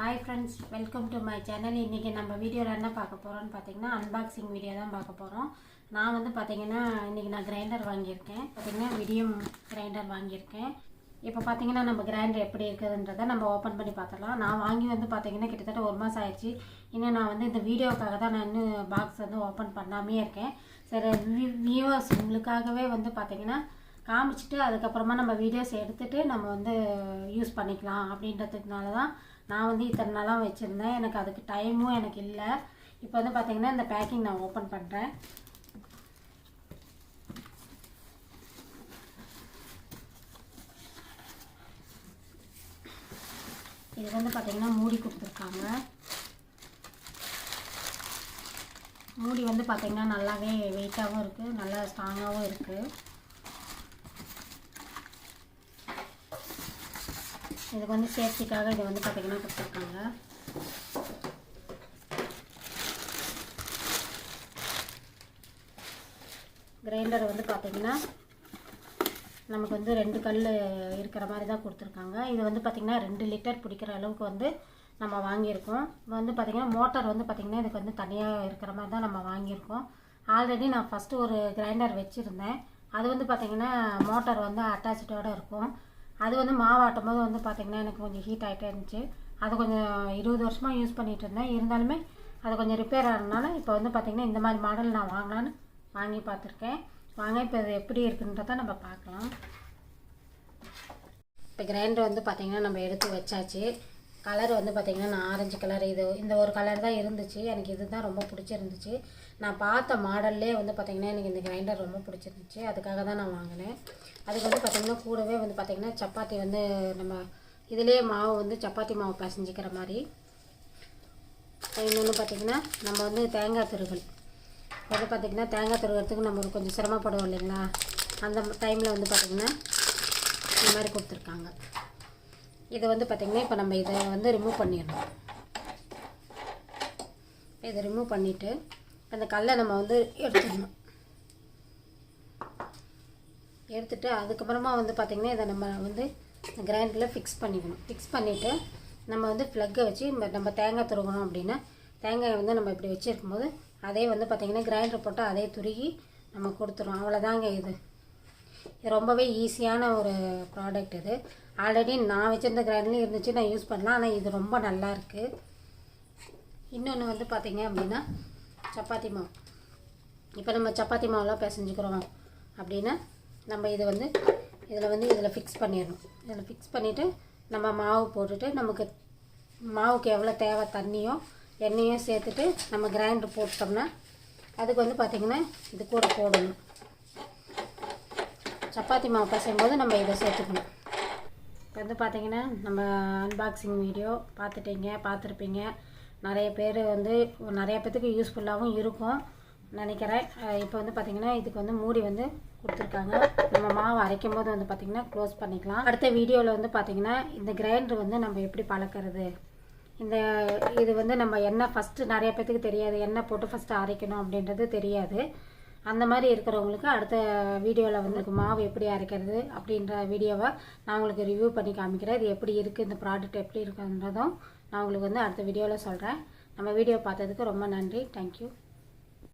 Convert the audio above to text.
Hi friends welcome to my channel இன்றைக்கி நம்ம வீடியோவில் என்ன பார்க்க போகிறோம்னு பார்த்தீங்கன்னா அன்பாக்சிங் வீடியோ தான் பார்க்க போகிறோம் நான் வந்து பார்த்தீங்கன்னா இன்றைக்கி நான் கிரைண்டர் வாங்கியிருக்கேன். பார்த்தீங்கன்னா விடியம் கிரைண்டர் வாங்கியிருக்கேன். இப்போ பார்த்தீங்கன்னா நம்ம கிரைண்டர் எப்படி இருக்குதுன்றதை நம்ம ஓப்பன் பண்ணி பார்த்துடலாம். நான் வாங்கி வந்து பார்த்தீங்கன்னா கிட்டத்தட்ட ஒரு மாதம் ஆயிடுச்சு. இன்னும் நான் வந்து இந்த வீடியோக்காக தான் நான் இன்னும் பாக்ஸ் வந்து ஓப்பன் பண்ணாமே இருக்கேன். சரி வியூவர்ஸ் உங்களுக்காகவே வந்து பார்த்தீங்கன்னா காமிச்சிட்டு அதுக்கப்புறமா நம்ம வீடியோஸ் எடுத்துகிட்டு நம்ம வந்து யூஸ் பண்ணிக்கலாம் அப்படின்றதுனால தான் நான் வந்து இத்தனை நாளாக வச்சுருந்தேன். எனக்கு அதுக்கு டைமும் எனக்கு இல்லை. இப்போ வந்து பார்த்திங்கன்னா இந்த பேக்கிங் நான் ஓப்பன் பண்ணுறேன் இது வந்து பார்த்திங்கன்னா மூடி கொடுத்துருக்காங்க. மூடி வந்து பார்த்திங்கன்னா நல்லாவே வெயிட்டாகவும் இருக்குது நல்லா ஸ்ட்ராங்காகவும் இருக்குது இதுக்கு வந்து சேஃப்டிக்காக இது வந்து பார்த்தீங்கன்னா கொடுத்துருக்காங்க. கிரைண்டர் வந்து பார்த்தீங்கன்னா நமக்கு வந்து ரெண்டு கல் இருக்கிற மாதிரி தான் கொடுத்துருக்காங்க. இது வந்து பார்த்திங்கன்னா ரெண்டு லிட்டர் பிடிக்கிற அளவுக்கு வந்து நம்ம வாங்கியிருக்கோம். இப்போ வந்து பார்த்திங்கன்னா மோட்டார் வந்து பார்த்திங்கன்னா இதுக்கு வந்து தனியாக இருக்கிற மாதிரி தான் நம்ம வாங்கியிருக்கோம். ஆல்ரெடி நான் ஃபஸ்ட்டு ஒரு கிரைண்டர் வச்சுருந்தேன். அது வந்து பார்த்திங்கன்னா மோட்டார் வந்து அட்டாச்சோடு இருக்கும். அது வந்து மாவாட்டும் போது வந்து பார்த்திங்கன்னா எனக்கு கொஞ்சம் ஹீட் ஆகிட்டே இருந்துச்சு. அது கொஞ்சம் இருபது வருஷமாக யூஸ் பண்ணிகிட்டு இருந்தேன். இருந்தாலுமே அது கொஞ்சம் ரிப்பேர் ஆனதுனால இப்போ வந்து பார்த்திங்கன்னா இந்த மாதிரி மாடல் நான் வாங்கலான்னு வாங்கி பார்த்துருக்கேன் வாங்க இப்போ இது எப்படி இருக்குன்றத நம்ம பார்க்கலாம். இப்போ கிரைண்டர் வந்து பார்த்திங்கன்னா நம்ம எடுத்து வச்சாச்சு. கலர் வந்து பார்த்திங்கன்னா நான் ஆரஞ்சு கலர் இது இந்த ஒரு கலர் தான் இருந்துச்சு. எனக்கு இது தான் ரொம்ப பிடிச்சிருந்துச்சு. நான் பார்த்த மாடல்லே வந்து பார்த்திங்கன்னா எனக்கு இந்த கிரைண்டர் ரொம்ப பிடிச்சிருந்துச்சு. அதுக்காக தான் நான் வாங்கினேன். அதுக்கு வந்து பார்த்திங்கன்னா கூடவே வந்து பார்த்திங்கன்னா சப்பாத்தி வந்து நம்ம இதுலேயே மாவு வந்து சப்பாத்தி மாவு பசஞ்சிக்கிற மாதிரி. இன்னொன்று பார்த்திங்கன்னா நம்ம வந்து தேங்காய் துருவல். வந்து பார்த்திங்கன்னா தேங்காய் துருவறதுக்கு நம்ம கொஞ்சம் சிரமப்படுவோம் இல்லைங்களா? அந்த டைமில் வந்து பார்த்திங்கன்னா இந்த மாதிரி கொடுத்துருக்காங்க. இதை வந்து பார்த்திங்கன்னா இப்போ நம்ம இதை வந்து ரிமூவ் பண்ணிடணும். இதை ரிமூவ் பண்ணிவிட்டு அந்த கல்லை நம்ம வந்து எடுத்துடணும். எடுத்துட்டு அதுக்கப்புறமா வந்து பார்த்திங்கன்னா இதை நம்ம வந்து கிரைண்டரில் ஃபிக்ஸ் பண்ணிக்கணும். ஃபிக்ஸ் பண்ணிவிட்டு நம்ம வந்து ஃப்ளக்கை வச்சு நம்ம- தேங்காய் துருகணும் அப்படின்னா தேங்காயை வந்து நம்ம இப்படி வச்சுருக்கும்போது அதே வந்து பார்த்திங்கன்னா கிரைண்டர் போட்டால் அதே துருகி நம்ம கொடுத்துரும். அவ்வளோதாங்க இது. ரொம்பவே ஈஸியான ஒரு ப்ராடக்ட் இது. ஆல்ரெடி நான் வச்சுருந்த கிரைண்டர்லேயும் இருந்துச்சு நான் யூஸ் பண்ணலாம் ஆனால் இது ரொம்ப நல்லா இருக்குது இன்னொன்று வந்து பார்த்திங்க அப்படின்னா சப்பாத்தி மாவு. இப்போ நம்ம சப்பாத்தி மாவுலாம் பிசைஞ்சுக்கிறோம் அப்படின்னா நம்ம இதை வந்து இதில் வந்து இதில் ஃபிக்ஸ் பண்ணிடணும். இதில் ஃபிக்ஸ் பண்ணிவிட்டு நம்ம மாவு போட்டுட்டு நமக்கு மாவுக்கு எவ்வளோ தேவை தண்ணியோ எண்ணெயோ சேர்த்துட்டு நம்ம கிரைண்டர் போட்டோம்னா அதுக்கு வந்து பார்த்திங்கன்னா இது கூட போடணும். சப்பாத்தி மாவு பிசையும் போது நம்ம இதை சேர்த்துக்கணும். இப்போ வந்து பார்த்திங்கன்னா நம்ம அன்பாக்சிங் வீடியோ பார்த்துட்டீங்க பார்த்துருப்பீங்க. நிறைய பேர் வந்து நிறைய பேர்த்துக்கு யூஸ்ஃபுல்லாகவும் இருக்கும். நினைக்கிறேன். இப்போ வந்து பார்த்திங்கன்னா இதுக்கு வந்து மூடி வந்து கொடுத்துருக்காங்க. நம்ம மாவு அரைக்கும் போது வந்து பார்த்திங்கன்னா க்ளோஸ் பண்ணிக்கலாம். அடுத்த வீடியோவில் வந்து பார்த்திங்கன்னா இந்த கிரைண்டர் வந்து நம்ம எப்படி பழக்கிறது? இந்த இது வந்து நம்ம எண்ணெய் ஃபஸ்ட்டு நிறைய பேர்த்துக்கு தெரியாது. எண்ணெய் போட்டு ஃபஸ்ட்டு அரைக்கணும் அப்படின்றது தெரியாது. அந்த மாதிரி இருக்கிறவங்களுக்கு அடுத்த வீடியோவில் வந்து மாவு எப்படி அரைக்கிறது அப்படின்ற வீடியோவை நான் உங்களுக்கு ரிவ்யூ பண்ணி காமிக்கிறேன். இது எப்படி இருக்குது இந்த ப்ராடக்ட் எப்படி இருக்குன்றதும் நான் உங்களுக்கு வந்து அடுத்த வீடியோவில் சொல்கிறேன் நம்ம வீடியோ பார்த்ததுக்கு ரொம்ப நன்றி. தேங்க்யூ